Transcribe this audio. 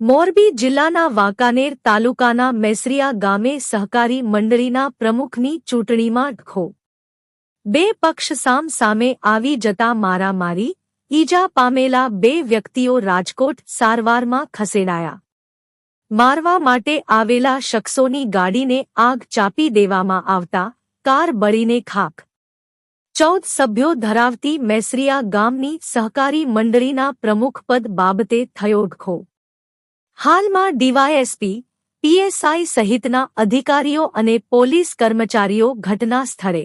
મોરબી જિલ્લાના વાંકાનેર તાલુકાના મેસરિયા ગામે સહકારી મંડળીના પ્રમુખની ચૂંટણીમાં ખો બે પક્ષ સામ સામે આવી જતા મારામારી, ઈજા પામેલા બે વ્યક્તિઓ રાજકોટ સારવારમાં ખસેડાયા. મારવા માટે આવેલા શખ્સોની ગાડીને આગ ચાપી દેવામાં આવતા, કાર બળીને ખાખ. ચૌદ સભ્યો ધરાવતી મેસરિયા ગામની સહકારી મંડળીના પ્રમુખપદ બાબતે થયો ખો હાલમાં ડીવાયએસપી પીએસઆઈ સહિતના અધિકારીઓ અને પોલીસ કર્મચારીઓ ઘટના સ્થળે